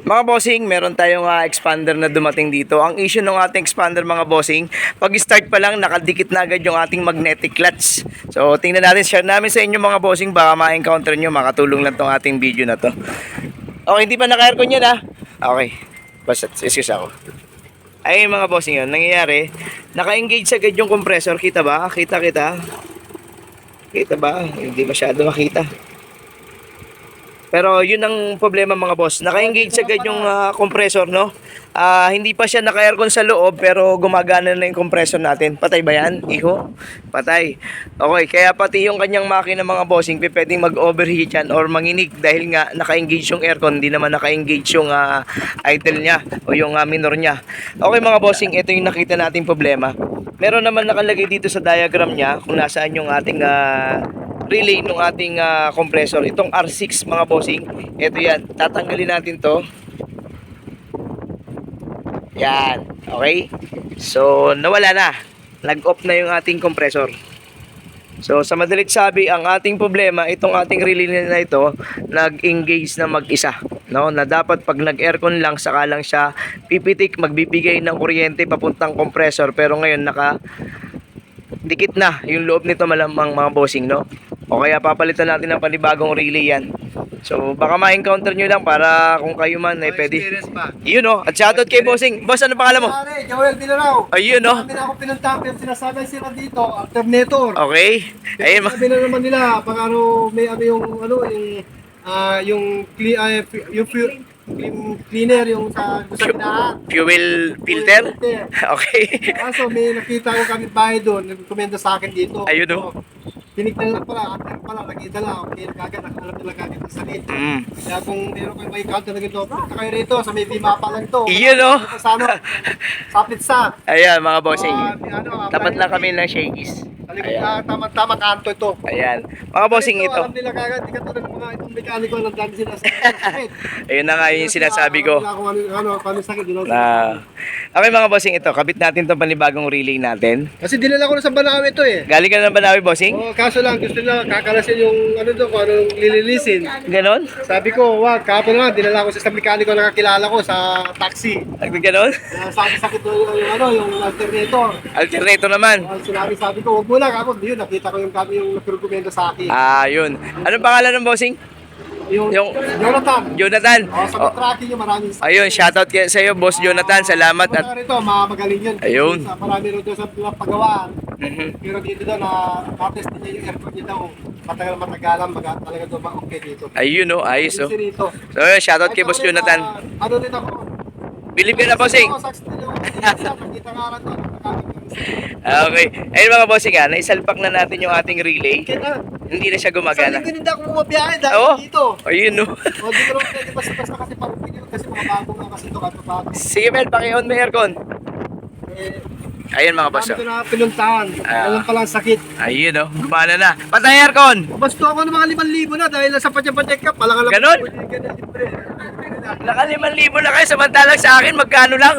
Mga bossing, meron tayong ah, expander na dumating dito. Ang issue ng ating expander mga bossing, pag start pa lang nakadikit na agad yung ating magnetic clutch. So tingnan natin, share namin sa inyo mga bossing, baka ma-encounter nyo, makatulong lang tong ating video na to. Okay, hindi pa naka-aircon yan ah. Okay, basta excuse ako. Ayun mga bossing yun, nangyayari, naka-engage agad yung compressor, kita ba? Kita kita. Kita ba? Hindi masyado makita. Pero yun ang problema mga boss. Naka-engage agad yung ah, compressor, no? Ah, hindi pa siya naka-aircon sa loob pero gumagana na yung compressor natin. Patay ba yan? Iho? Patay. Okay, kaya pati yung kanyang makina mga bossing, pwedeng mag-overheat yan or manginig dahil nga naka-engage yung aircon, hindi naman naka-engage yung ah, idle niya o yung ah, minor niya. Okay mga bossing, ito yung nakita nating problema. Meron naman nakalagay dito sa diagram niya kung nasaan yung ating ah, relay ng ating ah, compressor. Itong R6 mga bossing. Ito yan. Tatanggalin natin to. Yan. Okay? So, nawala na. Nag-off na yung ating compressor. So, sa madalit sabi, ang ating problema, itong ating relay na ito, nag-engage na mag-isa. No? Na dapat pag nag-aircon lang, saka lang siya pipitik, magbibigay ng kuryente papuntang compressor. Pero ngayon, naka dikit na yung loob nito malamang mga bossing, no? O kaya papalitan natin ng panibagong relay yan. So, baka ma-encounter nyo lang para kung kayo man ay pwede. Experience pa. Yun, no? At shoutout kay bossing. Boss, ano pangalan mo? Pare, Joel Dilaraw. Ayun, no? Sabi na ako pinunta, pero sinasabi sila dito, alternator. Okay. Ayun, Sabi na naman nila, pag ano, may ano yung, ano, yung, ah, yung, ah, yung, clean- cleaner, yung sa, Fu- pinahan. fuel filter? Filter. Okay. Kaso may nakita ko kami bahay doon, nagkomenda sa akin dito. Ayun, no? Tinignan lang pala, at pala, nakita lang, okay, kagad, alam nila kagad ang sakit. Mm. Kaya kung meron kayo may counter na ganito, punta kayo rito, sa may Bima pa lang to. Iyon, no? Sa ano, sa pizza. Ayan, mga bossing. Ah, ano, Tapat lang kami ng shakies. Ayan. na, tama, tama kanto ito. Ayan. Mga bossing ito. Alam nila kagad, di katulad ng mga itong mekaniko na dami sila sa. Ayun na nga yung sinasabi ko. Ano, ano, ano Na, okay mga bossing ito, kabit natin itong panibagong relay natin. Kasi dinala ko na sa Banawe ito eh. Galing ka na ba namin, bossing? Oh, kaso lang, gusto nila kakalasin yung ano doon, kung anong lilinisin. Ganon? Sabi ko, wag, kahapon nga, dinala ko sa isang mekaniko na kakilala ko sa taxi. Ganon? Na sabi sakit doon yung, yung, ano, yung alternator. Alternator naman. Oh, sinabi, sabi ko, wag mo na, kapag yun, nakita ko yung, yung nagrekomenda sa akin. Ah, yun. Anong pangalan ng bossing? Yung, yung- Jonathan. Jonathan. Oh, sa Oh, tracking niyo, maraming ayun, shoutout kaya sa iyo, boss Jonathan. Salamat at rito, mga magaling yun. Ayun. Sa marami rin sa paggawa. Mhm. Pero dito daw na na-test niya yung aircon niya daw. Matagal matagalan, maga, talaga daw ba okay dito. ayun oh, ayos oh. So, ayun, shoutout kay boss Jonathan. ah, ano rin ako? Believe ka na, bossing. Sa nakita nga rin to. Okay. Ayun mga bossing ah, naisalpak na natin yung ating relay. Kaya, Hindi na siya gumagana. linggo hindi ako bumabiyahe dahil Oo. dito. Ayun oh. O, di ko naman pwede basta-basta kasi parang yun kasi mga bago nga kasi ito katapago. Sige, Mel, paki-on mo aircon. Eh, Ayun mga boss. dami ko oh. na pinuntahan. Ah. Alam pa lang sakit. Ayun oh, gumana na. Patay aircon. Basto ako ng mga 5,000 na dahil sa pajak-pajak ka. Palang alam Ganon? ko. Naka 5,000 na kayo, samantalang sa akin, magkano lang?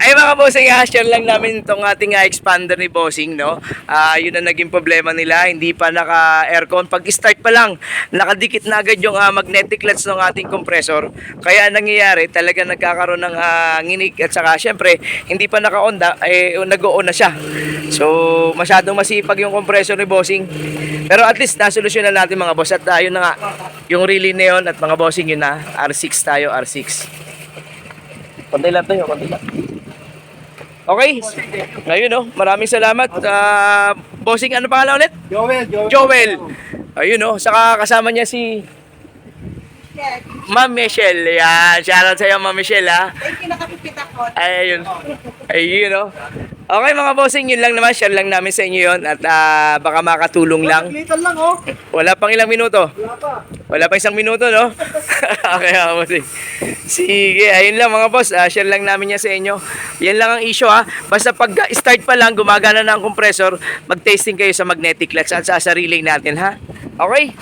Ay mga bossing, ah, share lang namin itong ating ah, expander ni bossing, no? Ah, yun ang naging problema nila, hindi pa naka-aircon. Pag start pa lang, nakadikit na agad yung ah, magnetic clutch ng ating compressor. Kaya ang nangyayari, talaga nagkakaroon ng ah, nginig at saka syempre, hindi pa naka-on, da, eh, nag-on na siya. So, masyadong masipag yung compressor ni bossing. Pero at least, nasolusyonan natin mga boss. At ah, yun na nga, yung relay na yun at mga bossing yun na, R6 tayo, R6. Konti lang tayo, konti lang. Okay. Ngayon, no, maraming salamat. Ah, bossing, ano pangalan ulit? Joel, Joel. Joel. Ayun, no. Saka kasama niya si Ma'am Michelle. Yan. Shoutout sa iyo, Ma'am Michelle, ha. Thank you, nakapipit ako. Ayun. Ayun, no. Okay, mga bossing, yun lang naman. Share lang namin sa inyo yun. At ah, baka makatulong lang. Litan lang, oh. Wala pang ilang minuto. Wala pa. Wala pa isang minuto, no? okay, mga boss. Sige, ayun lang mga boss. Ah, share lang namin yan sa inyo. Yan lang ang issue ha. Basta pag start pa lang, gumagana na ang compressor, mag-testing kayo sa magnetic clutch at sa, sa natin ha. Okay?